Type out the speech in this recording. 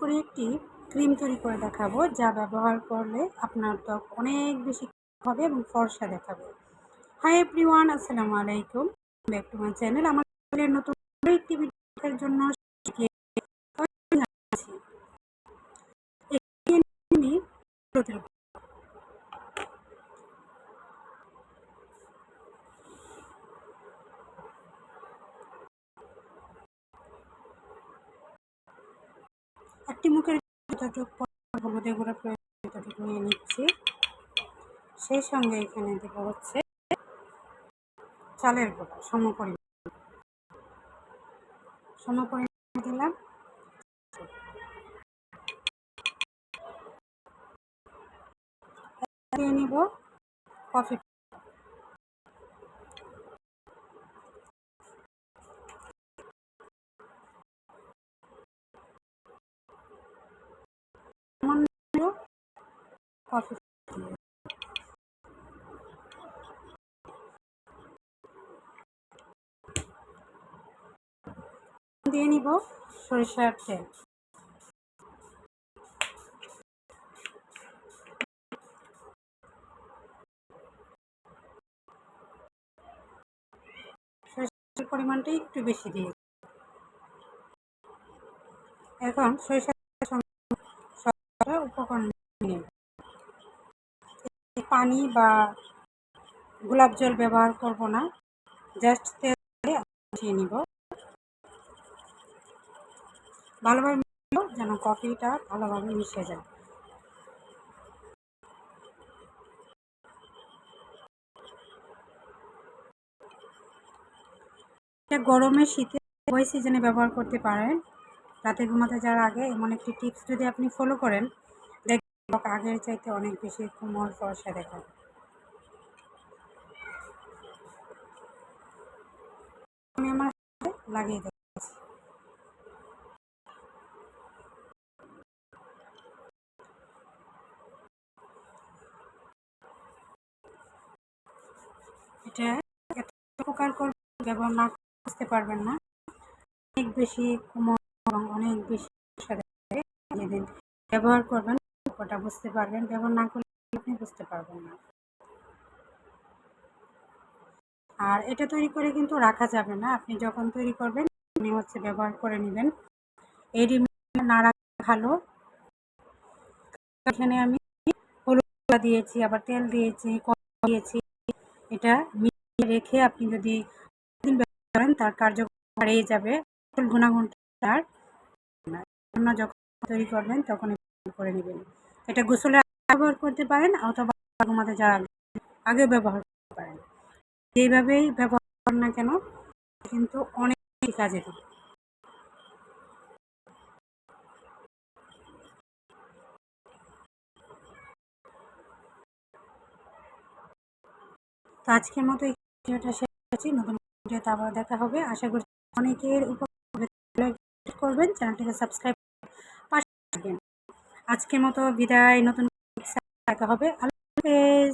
করে একটি ক্রিম তৈরি করে দেখাবো, যা ব্যবহার করলে আপনার ত্বক অনেক বেশি হবে এবং ফর্সা দেখাবে। হাই এভরিওয়ান আসসালামু আলাইকুম। ব্যাক টু মাই চ্যানেল আমার নতুন একটি ভিডিওর জন্য একটি মুখের যতটুকু হলুদের গুঁড়া প্রয়োজন ততটুকু নিয়ে নিচ্ছি। সেই সঙ্গে এখানে দেব হচ্ছে চালের গুঁড়া সমপরিমাণ। সমপরিমাণ দিলাম। দিয়ে নিব কফি কফি দিয়ে নিব সরিষার তেল। সরিষার পরিমাণটা একটু বেশি দিয়ে এখন সরিষার সঙ্গে উপকরণ পানি বা গোলাপ জল ব্যবহার করব না। জাস্ট তেল মিশিয়ে নিব। ভালোভাবে মিশিয়ে যেন কফিটা ভালোভাবে মিশে যায়। এটা গরমে শীতে ওই সিজনে ব্যবহার করতে পারেন। রাতে ঘুমাতে যাওয়ার আগে এমন একটি টিপস যদি আপনি ফলো করেন আগের চাইতে অনেক বেশি কোমল ফর্সা দেখায় আমি আমার লাগিয়ে দিচ্ছি। এটা এত উপকার করবে, ব্যবহার না বুঝতে পারবেন না। অনেক বেশি কোমল এবং অনেক বেশি যেদিন ব্যবহার করবেন বুঝতে পারবেন, ব্যবহার না করলে আপনি বুঝতে পারবেন না। আর এটা তৈরি করে কিন্তু রাখা যাবে না। আপনি যখন তৈরি করবেন, আপনি হচ্ছে ব্যবহার করে নেবেন। এই না রাখা ভালো। এখানে আমি হলুদ দিয়েছি, আবার তেল দিয়েছি দিয়েছি। এটা মিশিয়ে রেখে আপনি যদি দিন ব্যবহার করেন, তার কার্যকর হারিয়ে যাবে। গুণাগুণটা তার। যখন তৈরি করবেন তখন করে নেবেন। এটা গোসলে ব্যবহার করতে পারেন অথবা ঘুমাতে যাওয়ার আগে ব্যবহার করতে পারেন। যেইভাবেই ব্যবহার করেন না কেন, কিন্তু অনেক কাজে আজকের মতো এই ভিডিওটা শেষ করছি। নতুন ভিডিওতে আবার দেখা হবে। আশা করছি অনেকের উপকার করবেন। চ্যানেলটিকে সাবস্ক্রাইব পাশে থাকবেন। আজকের মতো বিদায়। নতুন দেখা হবে। আল্লাহ